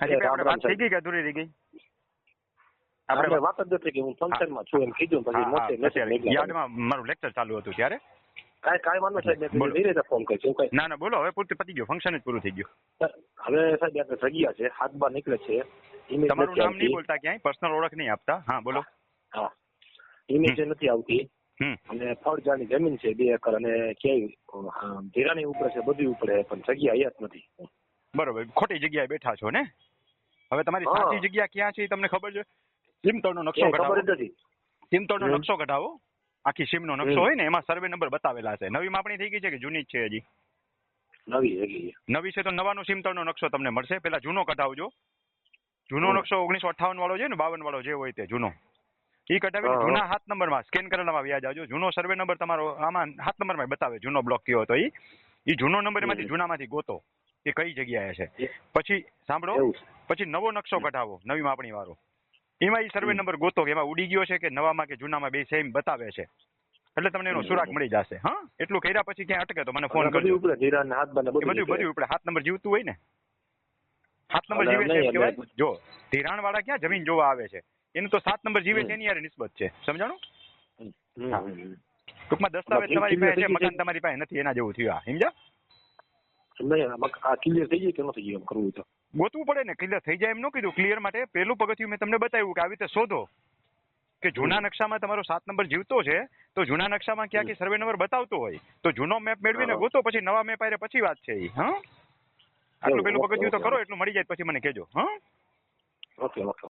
વાત થઈ ગઈ કે અધૂરી રહી ગઈ? આપણે આપણે વાત જ નથી કે હું ફંક્શનમાં છું એમ કીધું પછી હા, હા, મેસેજ મેસેજ અત્યારે મોકલ્યા. યાર્ડમાં મારું લેક્ચર ચાલુ હતું ત્યારે. કાંઈ કાંઈ વાંધો સાહેબ મેં ધીરે ફોન કરીશ એવું કાંઈ ના ના બોલો હવે પૂરતી પતી ગયું ફંક્શન જ પૂરું થઈ ગયું. હવે સાહેબ આપણે જગ્યા છે હાથ બહાર નીકળે છે તમારું નામ નહીં બોલતા ક્યાંય? પર્સનલ ઓળખ નહીં આપતા? હા બોલો. હા ઈમેજ નથી આવતી. અને ફળજાની જમીન છે બે એકર અને ક્યાંય ધીરાની ઉપર છે બધી ઉપડે પણ જગ્યા અહીંયા જ નથી. બરોબર ખોટી જગ્યાએ બેઠા છો ને? હવે તમારી સાચી જગ્યા ક્યાં છે એ તમને ખબર છે? સિમતળનો નકશો કઢાવો સિમતળનો નકશો કઢાવો આખી સીમનો નકશો. હોય ને એમાં સર્વે નંબર બતાવેલા છે. નવી માપણી થઈ ગઈ છે કે જૂની જ છે હજી? નવી નવી છે તો નવાનો સિમતળનો નકશો તમને મળશે. પેલા જૂનો કઢાવજો. જૂનો. નકશો ઓગણીસો અઠાવન વાળો છે ને બાવન વાળો જે હોય તે જૂનો. એ કઢાવી. જૂના હાથ નંબરમાં સ્કેન કરેલામાં વ્યાજ આવજો. જૂનો સર્વે નંબર તમારો આમાં હાથ નંબરમાં બતાવે જૂનો બ્લોક કયો હતો એ જૂનો નંબર એમાંથી. જૂનામાંથી ગોતો. કે કઈ જગ્યાએ છે? પછી સાંભળો પછી નવો નકશો કઢાવો નવી માપણી વાળો. એમાં એ સર્વે નંબર ગોતો કે એમાં ઉડી ગયો છે કે નવામાં કે જૂનામાં બે સેમ બતાવે છે? એટલે તમને એનો સુરાક સુરાગ મળી જશે હા? એટલું કર્યા પછી ક્યાં અટકે તો મને ફોન કરજો. એ બધું બધું ઉપડે હાથ નંબર જીવતું હોય ને? સાત નંબર જીવે છે કહેવાય? જો ધિરાણ વાળા ક્યાં જમીન જોવા આવે છે? એનું તો સાત નંબર જીવે છે એની યાર નિસ્બત છે સમજાણું. ટૂંકમાં દસ્તાવેજ તમારી પાસે છે મકાન તમારી પાસે નથી એના જેવું થયું આ સમજ્યા? નહીં આ ક્લિયર થઈ જાય કે ન થઈ જાય એમ કરવું તો. ગોતવું પડે ને ક્લિયર થઈ જાય એમ ન કીધું. ક્લિયર માટે પેલું પગથિયું મેં તમને બતાવ્યું કે આવી રીતે શોધો કે જૂના નકશામાં તમારો સાત નંબર જીવતો છે તો જૂના નકશામાં ક્યાં સર્વે નંબર બતાવતો હોય તો જૂનો મેપ મેળવીને ગોતો પછી નવા મેપ આરે પછી વાત છે હા? આટલું પેલું પગથિયું તો. કરો એટલું મળી જાય પછી મને કહેજો હા? Okay okay